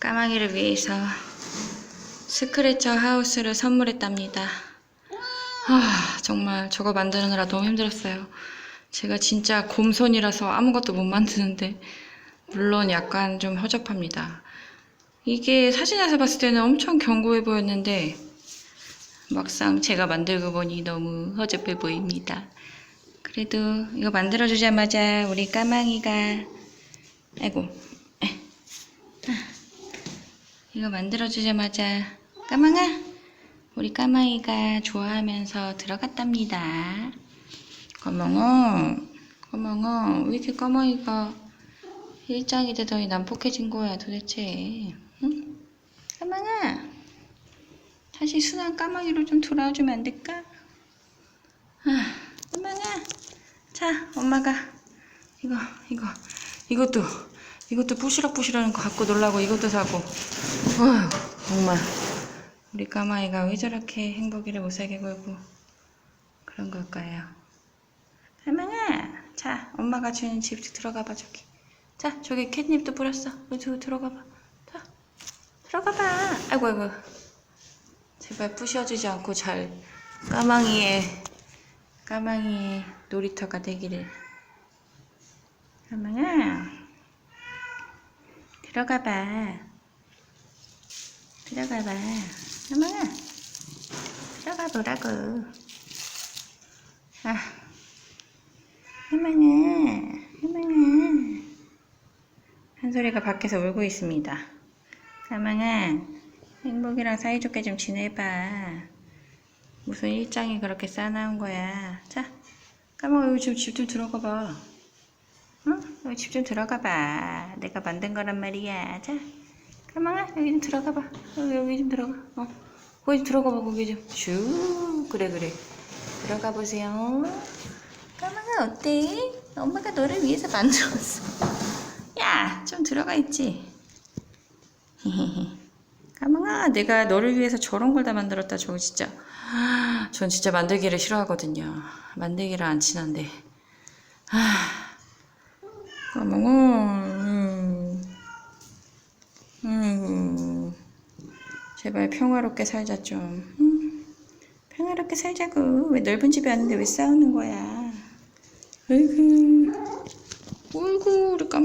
까마귀를 위해서 스크래처 하우스를 선물했답니다. 아, 정말 저거 만드느라 너무 힘들었어요. 제가 진짜 곰손이라서 아무것도 못 만드는데, 물론 약간 좀 허접합니다. 이게 사진에서 봤을 때는 엄청 견고해 보였는데, 막상 제가 만들고 보니 너무 허접해 보입니다. 그래도 이거 만들어주자마자 우리 까망이가, 아이고, 에. 이거 만들어주자마자, 까망아! 우리 까망이가 좋아하면서 들어갔답니다. 까망아, 까망아, 왜 이렇게 까망이가 일장이 되더니 난폭해진 거야, 도대체. 응? 까망아, 다시 순한 까망이로 좀 돌아와주면 안 될까? 아, 까망아, 자, 엄마가 이거, 이거, 이것도, 이것도 부시럭부시럭한 거 갖고 놀라고 이것도 사고. 어휴, 정말. 우리 까마이가 왜 저렇게 행복이를 못 살게 굴고 그런 걸까요? 까망아, 자, 엄마가 주는 집 들어가 봐, 저기. 자, 저기 캣닙도 뿌렸어. 여기 저기 들어가 봐. 자, 들어가 봐. 아이고, 아이고. 제발 부셔지지 않고 잘 까망이의, 까망이의 놀이터가 되기를. 까망아, 들어가 봐. 들어가 봐. 까망아, 들어가 보라고. 아, 까망아, 까망아. 한 소리가 밖에서 울고 있습니다. 까망아, 행복이랑 사이좋게 좀 지내봐. 무슨 일장이 그렇게 싸나운 거야. 자, 까망아 여기 좀집좀 들어가 봐. 응? 여기 집 좀 들어가 봐. 내가 만든 거란 말이야. 자, 까망아 여기 좀 들어가 봐. 여기 여기 좀 들어가. 어, 거기 좀 들어가 봐. 거기 좀. 슈, 그래 그래. 들어가 보세요. 까망아 어때? 엄마가 너를 위해서 만들었어. 야, 좀 들어가 있지. 까망아, 내가 너를 위해서 저런 걸 다 만들었다. 저거 진짜. 전 진짜 만들기를 싫어하거든요. 만들기를 안 친한데. 아, 까망아, 음, 음, 제발 평화롭게 살자 좀. 음, 평화롭게 살자고. 왜 넓은 집에 왔는데 왜 싸우는 거야? 아이고, 어이구, 우리 깜.